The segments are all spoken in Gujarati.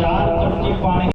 ચાર ચમચી પાણી.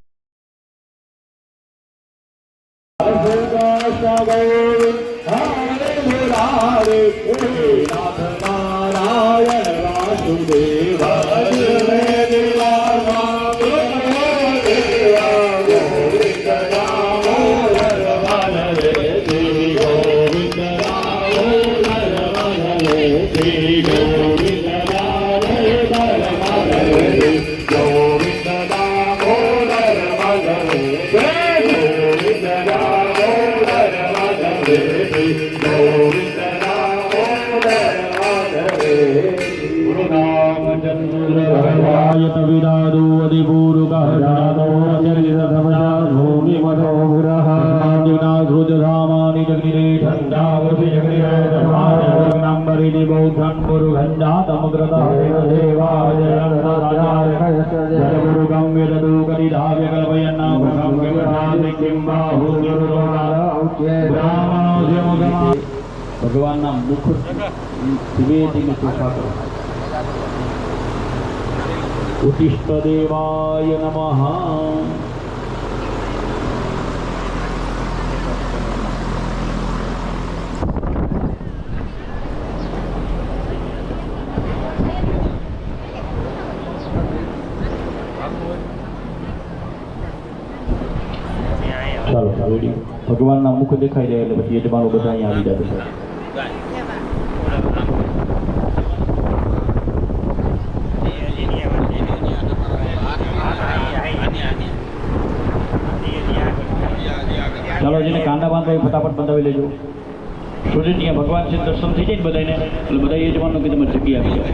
ભગવાનના મુખ નિવેદિને કૃપા કરો ઉત્તિષ્ઠ દેવાય નમઃ ચાલો રેડી ભગવાનના મુખ દેખાઈ જાય એટલે પછી યજમાનો બધા અહીંયા આવી જાય જેને બાંધવા એ ફટાફટ બંધાવી લેજો. સુધી ત્યાં ભગવાન છે દર્શન થઈ જાય બધાને એટલે બધા યજમાનનો કે તમારી જગ્યા આવી જાય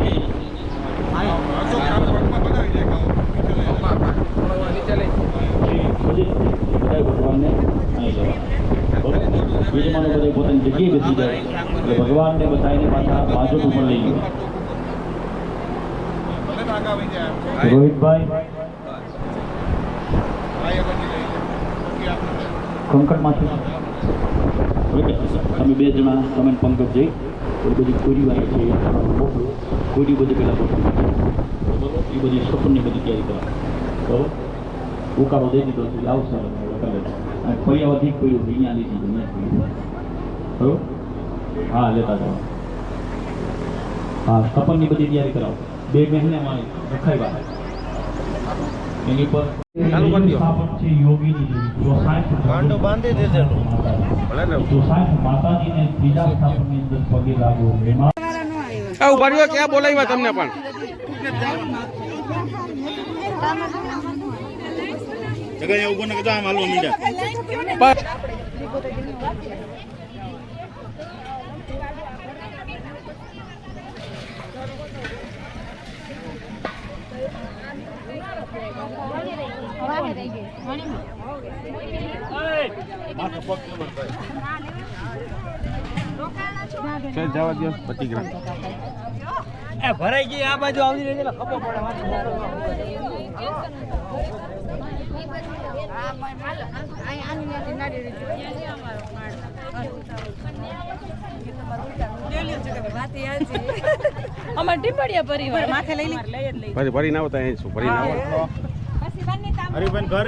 ભગવાનને યજમાનો બધા પોતાની જગ્યાએ બેસી જાય. એટલે ભગવાનને બધાને પાછા બાજુ ઉપર લઈ ગયો. રોહિતભાઈ કંકણમાંથી. તમે બે જણા તમે પંકજ જઈ એ બધી કોરી વાળી છે કોરી બધી પહેલાં એ બધી સ્વપ્નની બધી તૈયારી કરવા બરોબર ઉકાળો દઈ દીધો છે આવશે અને ફરી વધી કોઈ અહીંયા લીધી તો મેં બરોબર હા લેતા જાઓ હા સપનની બધી તૈયારી કરાવો બે મહિનામાં વાત એની પર સ્થાપન છે યોગીની. દેવી જો સાહેબ કાંડો બાંધી દીધેલો ભલે ને. જો સાહેબ માતાજીને ત્રીજા સ્થાપનની અંદર પગે લાગો એમાં આ ઊભા રહ્યો ક્યાં બોલાવ્યા તમને પણ? જગ્યા ઊભો ને કીધું આમ હાલવા મીંડા પણ જવા દો ગ્રામ ભરાઈ ગઈ આ બાજુ આવી રહી છે ખબર અમાર ટીપડિયા પરિવાર. માથે લઈ લઈ પછી ભરી ના આવતા અહીં શું? ભરી ના આવતા. હરિભાઈ ઘર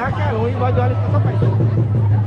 qualquer um invade o área do seu.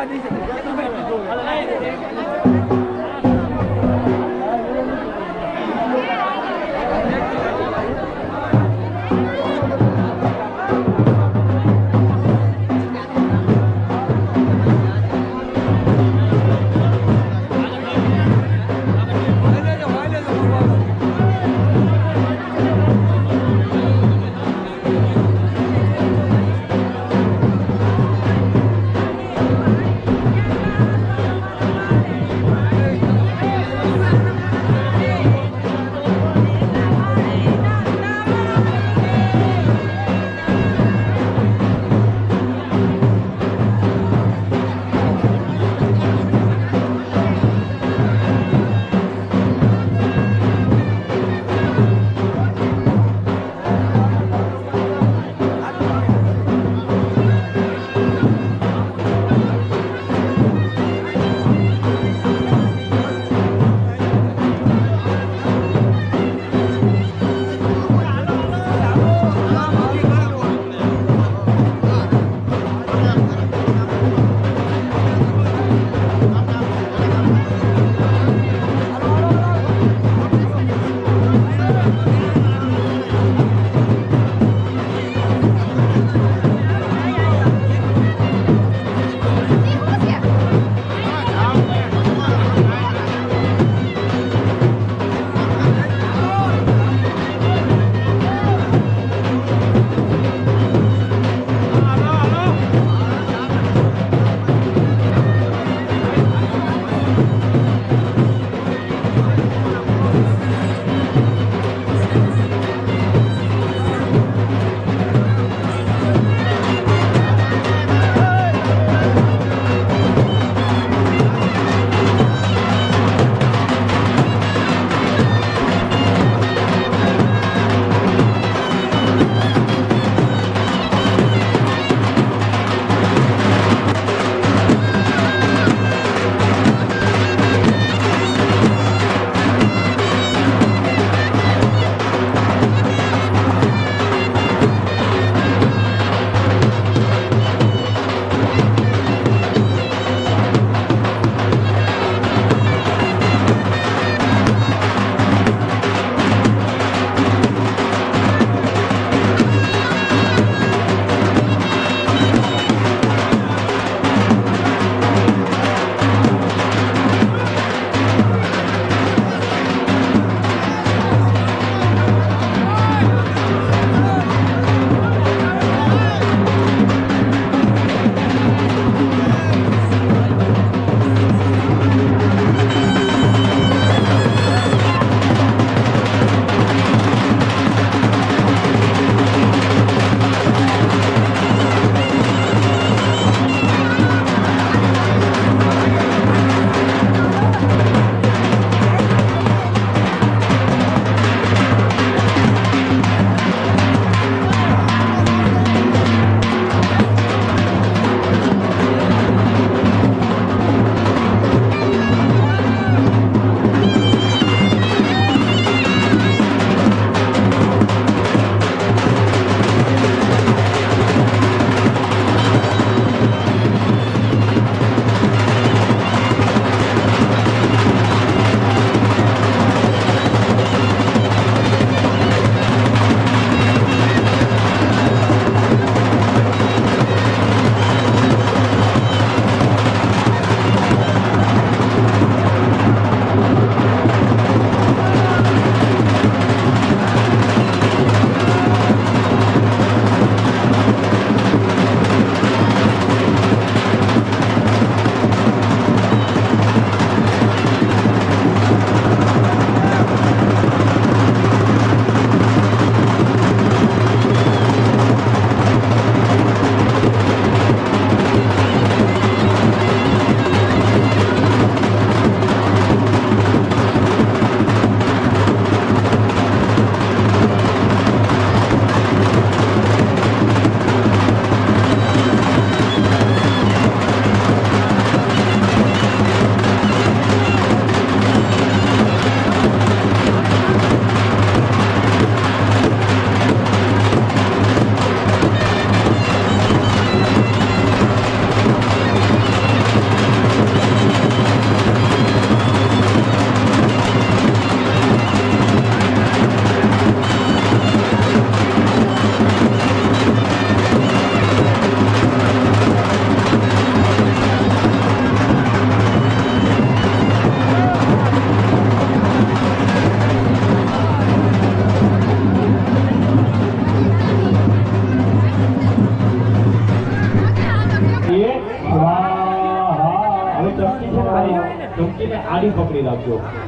Ладно, ладно, ладно.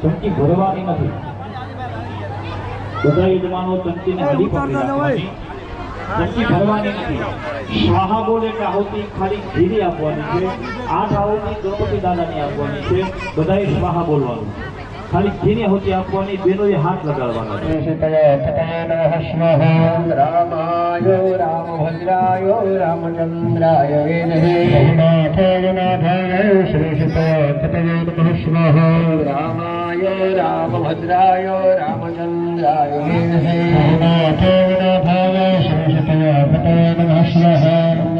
રાખજો ભરવાની નથી. બધા યજમાનો ચમચીને આડી પકડી રાખવાની ભરવાની નથી. સ્વાહા બોલે કે આહુતિ ખાલી ઘીરી આપવાની છે. આઠ આહુતિ ગણપતિ દાદાની આપવાની છે. બધાએ સ્વાહા બોલવાનું. ખાલી જેને હોતી આપવાની બેનોએ હાથ લગાડવાના રામાય રામભદ્રાય રામચંદ્રાય રામાય રામભદ્રાય રામચંદ્રાય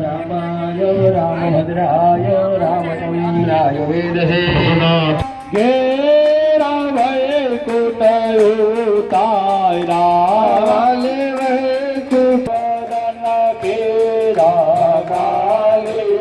રામાય રામભદ્રાય રામચંદ્રાય વિદ્મહે ઘેરા કુટન કેરા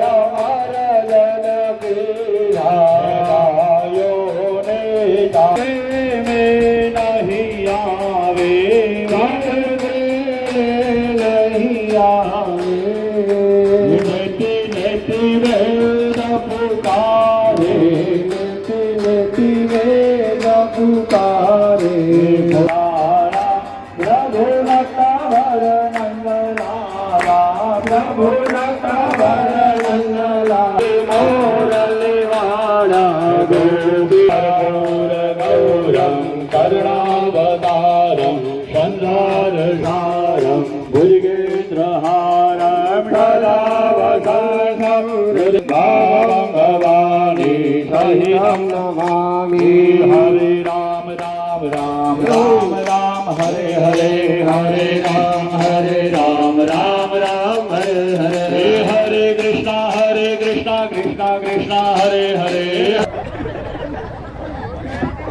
સદાવસંગમ ભગવાની સહિતમ નમામિ હરે રામ રામ રામ રામ રામ હરે હરે હરે રામ હરે રામ રામ રામ હરે હરે હરે કૃષ્ણ હરે કૃષ્ણ કૃષ્ણ કૃષ્ણ હરે હરે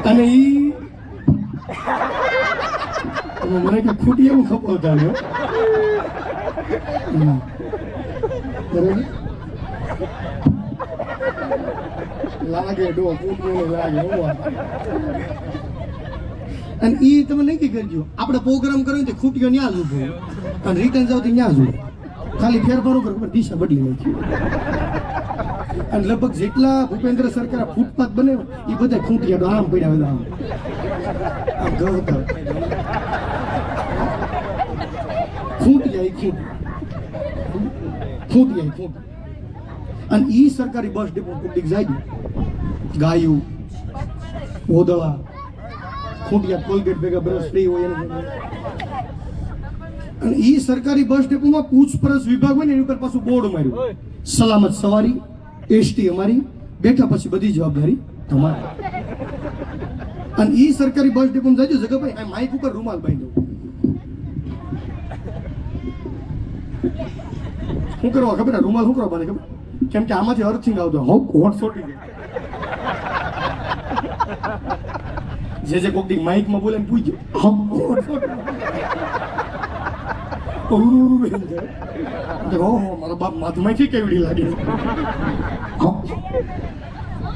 અને ઈ હવે મને કે ખૂટી એવું ખબર જાણ્યો બરાબર લાગે લાગે અને ઈ તમે નક્કી કરજો, આપણે પ્રોગ્રામ કર્યો ને ખૂટ્યો ન્યા જ ઊભો અને રિટર્ન જાવ ન્યા જ ખાલી ફેરફારો કરો, પણ દિશા બદલી નાખી અને લગભગ જેટલા ભૂપેન્દ્ર સરકાર ફૂટપાથ બને એ બધા ખૂંટિયા આમ પડ્યા બધા આમ. આમ ગવતા ખૂંટિયા એ ખૂંટ. ખૂંટિયા એ ખૂંટ. અને ઈ સરકારી બસ ડેપો કોઈક જાય. ગાયું, ઓદળા, ખૂંટિયા, કોલગેટ ભેગા બ્રશ ફ્રી હોય અને ઈ સરકારી બસ ડેપોમાં પૂછપરછ વિભાગ હોય ને એની ઉપર પાછું બોર્ડ માર્યું. સલામત સવારી, એસટી અમારી, બેઠા પછી બધી જવાબદારી તમારી. અને ઈ સરકારી બસ ડેપોમાં જાજો જગભાઈ આ માઇક ઉપર રૂમાલ બાંધો. શું કરવા ખબર રૂમાલ શું કરવા બાંધે ખબર? કેમ કે આમાંથી અર્થિંગ આવતો. હો કોટ છોટી દે? જે જે કોક દી માઇકમાં બોલે એમ પૂછજો મારા બાપ માથમાંથી કેવડી લાગે.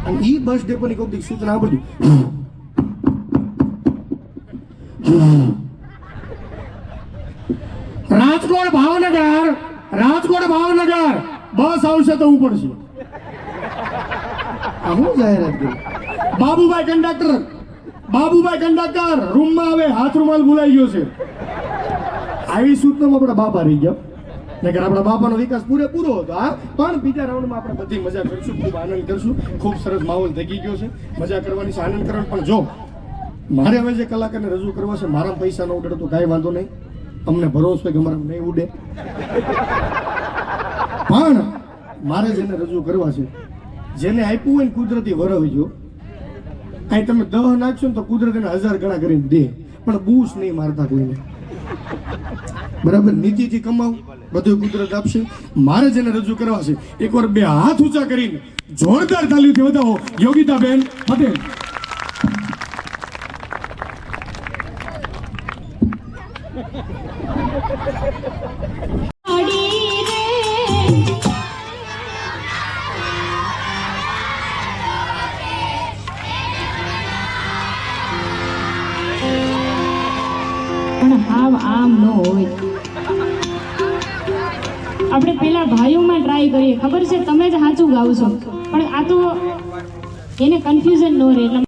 અને ઈ બસ ડેપોની કોક દી સૂચના આ બધું રાજકોટ ભાવનગર રાજકોટ ભાવનગર બસ આવશે તો ઉપડશે આ હું જાહેરાત કરી બાબુભાઈ કંડક્ટર બાબુભાઈ કંડક્ટર, રૂમમાં આવે હાથ રૂમાલ ભૂલાઈ ગયો છે. આવી સૂચનામાં આપણા બાપા રહી ગયા. નકર આપણા બાપાનો વિકાસ પૂરેપૂરો હતો, હા? પણ બીજા રાઉન્ડમાં આપણે બધી મજા કરીશું, ખૂબ આનંદ કરીશું. ખૂબ સરસ માહોલ થઈ ગયો છે. મજા કરવાની છે, આનંદ કરવાનો. પણ જો, મારે હવે જે કલાકારને રજૂ કરવા છે મારા પૈસા ન ઉડે તો કાંઈ વાંધો નહીં. અમને ભરોસો કે અમારા નહીં ઉડે. પણ મારે જેને રજૂ કરવા છે, જેને આપ્યું હોય ને કુદરતી વરવજો અહીં તમે દહ નાખશો ને તો કુદરત એને હજાર ગણા કરીને દે. પણ બૂસ નહીં મારતા કોઈને. બરાબર? નીતિથી કમાવ બધું કુદરત આપશે. મારે જેને રજૂ કરવા છે, એકવાર બે હાથ ઊંચા કરીને જોરદાર તાલીથી વધાવો. યોગિતાબેન પટેલ આપણે પેલા ભાઈઓમાં ટ્રાય કરીએ. ખબર છે? તમે જ સાચું ગાવ છો. પણ આ તો એને કન્ફ્યુઝન ન રહે.